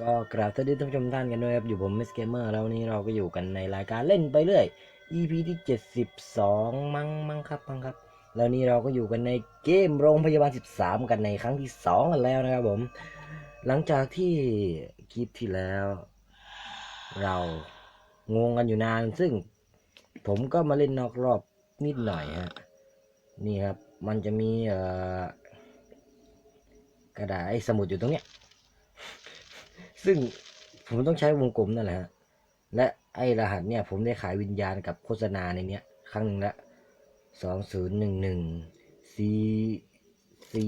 ก็กราบสวัสดีท่านผู้ชมท่านกันด้วยครับ อยู่ผมมิสเกมเมอร์แล้วนนี้เราก็อยู่กันในรายการเล่นไปเรื่อย EP ที่ 72 มั้งมั้งครับมั้งครับ แล้วนี้เราก็อยู่กันในเกมโรงพยาบาล 13 กันในครั้งที่ 2 กันแล้วนะครับผม หลังจากที่คลิปที่แล้ว เรางงกันอยู่นาน ซึ่งผมก็มาเล่นนอกรอบนิดหน่อยฮะ นี่ครับ มันจะมีเอ่อกระดาษไอ้สมุดอยู่ตรงเนี้ย ซึ่งผมต้องใช้วงกลมนั่นแหละฮะและไอ้รหัสเนี่ยผมได้ขายวิญญาณกับโฆษณาในเนี้ย ครั้งหนึ่งละสองศูนย์หนึ่งหนึ่งซีซี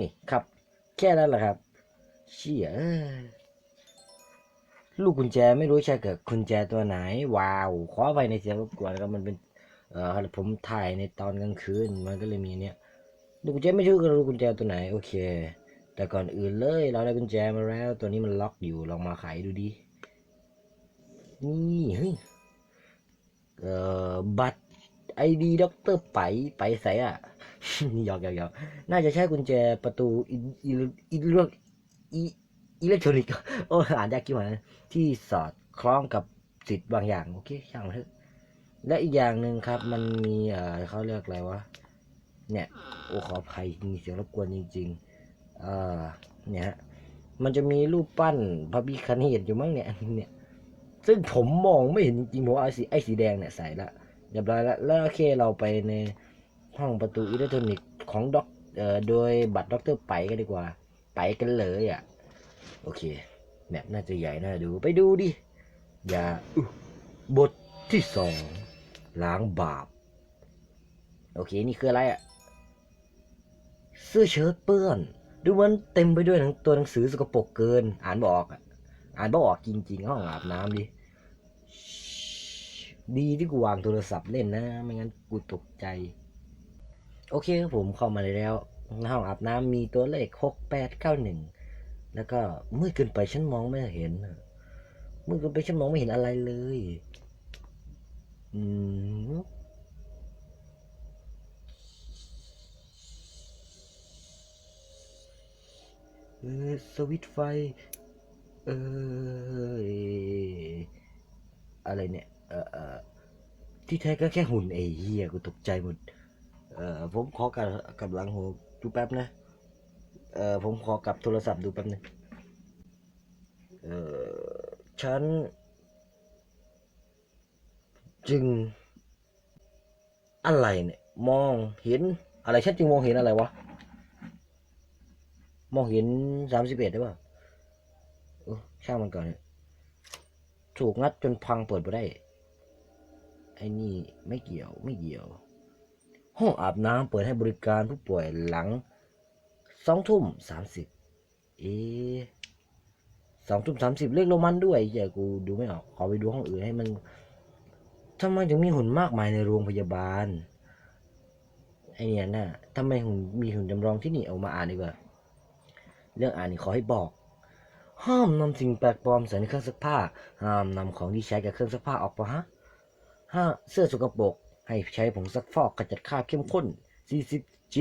นี่ครับ แค่นั้นแหละครับ เชี่ยลูกกุญแจไม่รู้ใช่กับกุญแจตัวไหน ว้าว ขอไปในเสียงรบกวนครับมันเป็น เออผมถ่ายในตอนกลางคืนมันก็เลยมีเนี่ย ลูกกุญแจไม่รู้กับลูกกุญแจตัวไหนโอเค แต่ก่อนอื่นเลยเราได้กุญแจมาแล้ว ตัวนี้มันล็อกอยู่ลองมาไขดูดินี่เฮ้ยเอ่อบัตรไอดีด็อกเตอร์ไปไปใส่อะหยอกหยอกหยอกน่าจะใช้กุญแจประตูอินอินอินอิอิเล็กทรอนิกส์โอ้อ่านยากกี่วันที่สอดคล้องกับสิทธิ์บางอย่าง โอเคช่างมันเถอะและอีกอย่างหนึ่งครับ มันมีเอ่อเขาเรียกอะไรวะ เนี่ยโอ้ขออภัยมีเสียงรบกวนจริงๆเอ่อเนี่ยฮะมันจะมีรูปปั้นพระพิคเนตอยู่มั้งเนี่ยเนี่ย ซึ่งผมมองไม่เห็นจริงๆผมเอาไอ้สีไอ้สีแดงเนี่ยใส่ละเรียบร้อยแล้วแล้วโอเคเราไปในห้องประตูอิเล็กทรอนิกส์ของด็อกเอ่อโดยบัตรด็อกเตอร์ไปกันดีกว่า ไปกันเลยอะ โอเคแมปน่าจะใหญ่น่าดูไปดูดิ อย่าอุ๊ยบทที่สองล้างบาป โอเค นี่คืออะไรอะ เสื้อเชิ้ตเปื้อน ดูมันเต็มไปด้วยหนังตัวหนังสือสกปรกเกิน อ่านบออกอะอ่านบออกจริงๆห้องอาบน้ำดิดีที่กูวางโทรศัพท์เล่นนะ ไม่งั้นกูตกใจ โอเคครับผมเข้ามาแล้วห้องอาบน้ำมีตัวเลขหกแปดเก้าหนึ่งแล้วก็มืดเกินไปฉันมองไม่เห็นมืดเกินไปฉันมองไม่เห็นอะไรเลย อืม สวิตไฟ เอออะไรเนี่ยเออเออที่แท้ก็แค่หุ่นไอ้เหี้ยกูตกใจหมด เออผมขอกลับกลับหลังหูดูแป๊บนะ เออผมขอกลับโทรศัพท์ดูแป๊บนึงเออฉัน จึงอะไรเนี่ย มองเห็นอะไรฉันจึงมองเห็นอะไรวะ มองเห็นสามสิบเอ็ดได้ป่ะเออช่างมันก่อน ถูกงัดจนพังเปิดไปได้ ไอ้นี่ไม่เกี่ยวไม่เกี่ยว ห้องอาบน้ำเปิดให้บริการผู้ป่วยหลังสองทุ่มสามสิบเอสองทุ่มสามสิบเลขโรมันด้วยเดี๋ยวกูดูไม่ออกขอไปดูห้องอื่นให้มันทำไมถึงมีหุ่นมากมายในโรงพยาบาลไอเนี่ยน่ะทำไมหุ่นมีหุ่นจำลองที่นี่เอามาอ่านดีกว่า เรื่องอ่านนี่ขอให้บอก ห้ามนำสิ่งแปลกปลอมใส่ในเครื่องซักผ้า ห้ามนำของที่ใช้กับเครื่องซักผ้าออกไปฮะห้าเสื้อสกปรกให้ใช้ผงซักฟอกขจัดคราบเข้มข้น 40G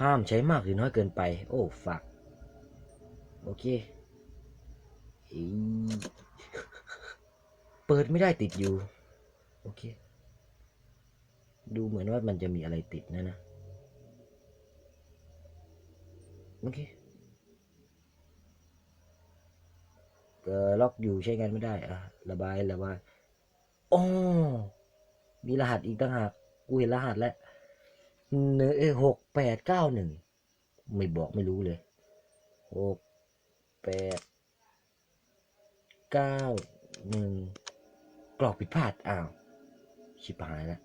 ห้ามใช้มากหรือน้อยเกินไป โอ้ฝัก โอเค เปิดไม่ได้ติดอยู่ โอเค ดูเหมือนว่ามันจะมีอะไรติดนะนะ โอเคเออ ล็อกอยู่ใช้งานไม่ได้อะระบายระบายอ๋อมีรหัสอีกต่างหากกูเห็นรหัสแล้วเนอหกแปดเก้าหนึ่งไม่บอกไม่รู้เลยหกแปดเก้าหนึ่งกรอกผิดพลาดอ้าวชิบหายแล้ว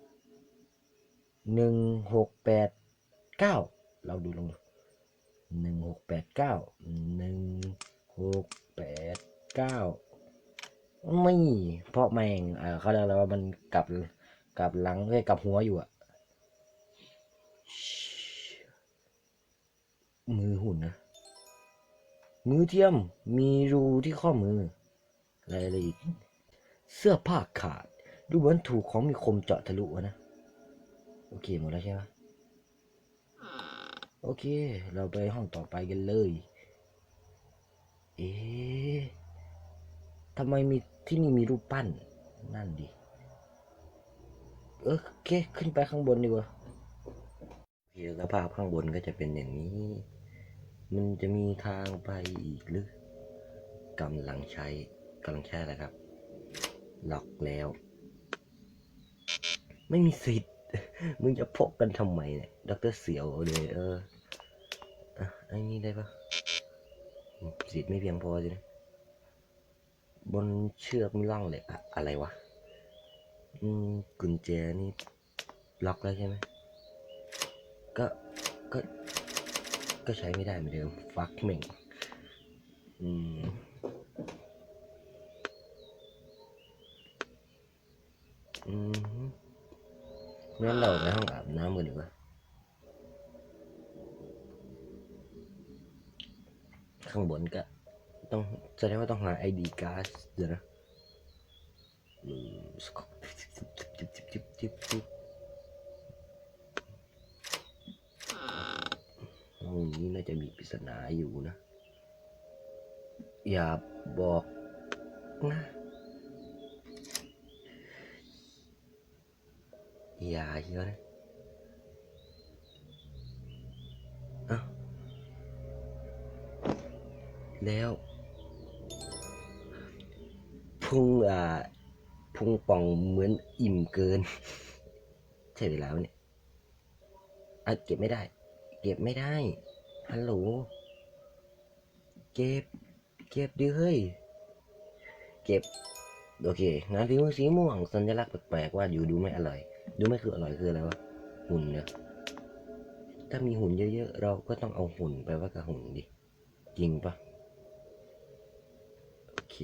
หนึ่งหกแปดเก้าเราดูลองหนึ่งหกแปดเก้าหนึ่งหกแปด เก้าไม่เพราะแมงเออเขาเรียกอะไรว่ามันกลับกลับหลังเอ้ยกลับหัวอยู่อะมือหุ่นนะมือเทียมมีรูที่ข้อมืออะไรอะไรอีก เสื้อผ้าขาด ดูเหมือนถูกของมีคมเจาะทะลุนะ โอเคหมดแล้วใช่ไหมโอเค เราไปห้องต่อไปกันเลย เอ๊ ทำไมมีที่นี่มีรูปปั้น นั่นดิ เออโอเคขึ้นไปข้างบนดีกว่าโอเคสภาพข้างบนก็จะเป็นอย่างนี้ มันจะมีทางไปอีกหรือกำลังใช้กำลังใช้อะไรครับ ล็อกแล้ว ไม่มีสิทธิ์ มึงจะพกกันทำไมเนี่ยด็อกเตอร์เสียวเลยเออ อะไอ้นี่ได้ปะสิทธิ์ไม่เพียงพอสินะ บนเชือกมีร่องเหล็กอะอะไรวะ อืมกุญแจนี่ล็อกแล้วใช่ไหม ก็ ก็ ก็ใช้ไม่ได้เหมือนเดิม ฟักเหม่ง อืมอืมงั้นเราไปห้องอาบน้ำกันดีกว่า ข้างบนก็ ต้องแสดงว่าต้องหาไอดีการ์ดเดี๋ยวนะอืมสกอตจิบจิบจิบจิบจิบจิบห้องนี้น่าจะมีปริศนาอยู่นะ อย่าบอกนะอย่าเยอะนะแล้ว พุงอ่าพุงป่องเหมือนอิ่มเกิน ใช่เวลาไหมเนี่ยอะเก็บไม่ได้ เก็บไม่ได้ฮัลโหลเก็บ เก็บดิเฮ้ย เก็บ โอเคงานฝีมือสีม่วง สัญลักษณ์แปลกๆว่าอยู่ดูไม่อร่อย ดูไม่คืออร่อยคืออะไรวะ หุ่นเนี่ยถ้ามีหุ่นเยอะๆ เราก็ต้องเอาหุ่นไปว่ากับหุ่นดิ จริงปะโอเค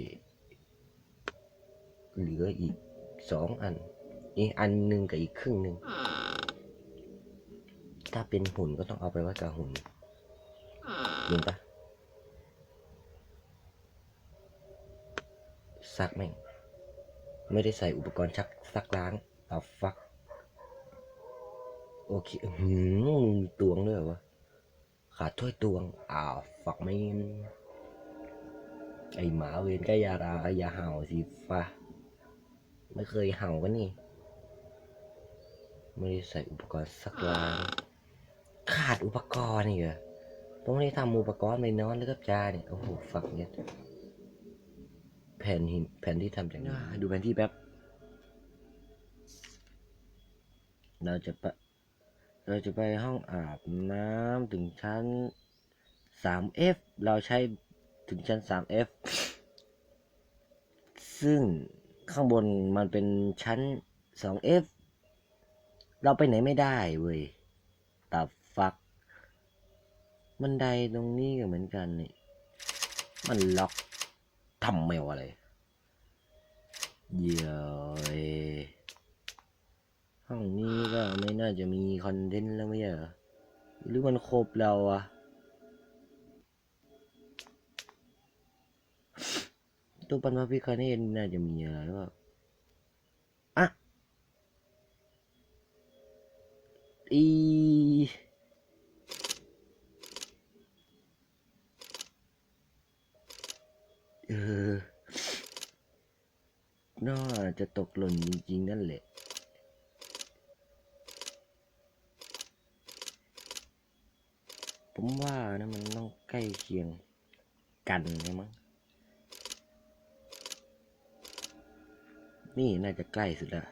เหลืออีกสองอันอีกอันหนึ่งกับอีกครึ่งหนึ่ง ถ้าเป็นหุ่นก็ต้องเอาไปไว้กับหุ่นจริงปะซักแม่ง ไม่ได้ใส่อุปกรณ์ชักซักล้างเอาฟัก โอเคหืมมีตวงด้วยวะ ขาดถ้วยตวง อ้าวฝักไม่ไอหมาเวนก็ยาราอย่าเห่าสิฟ้า ไม่เคยเห่ากันนี่ ไม่ได้ใส่อุปกรณ์สักล้างขาดอุปกรณ์นี่เหรอต้องไม่ได้ทำอุปกรณ์ไปนอนแล้วกับจาเนี่ย โอ้โห ฝักเนี่ยแผ่นหินแผ่นที่ทำจากนี้ดูแผนที่แป๊บ เราจะไป เราจะไปห้องอาบน้ำถึงชั้น 3F เราใช้ถึงชั้น 3F ซึ่ง ข้างบนมันเป็นชั้น 2F เราไปไหนไม่ได้เว้ยแต่ฟัก บันไดตรงนี้ก็เหมือนกันนี่ มันล็อกทำแมวอะไรเดี๋ยวเอ้ห้องนี้ก็ไม่น่าจะมีคอนเทนต์แล้วไม่ใช่เหรอ หรือมันครบเราอะ ตัวปันพระพิคเนตน่าจะมีอะไรหรือเปล่าอะอีเออน่าจะตกหล่นจริงๆ นั่นแหละผมว่านะมันต้องใกล้เคียงกันใช่มั้ นี่น่าจะใกล้สุดแล้ว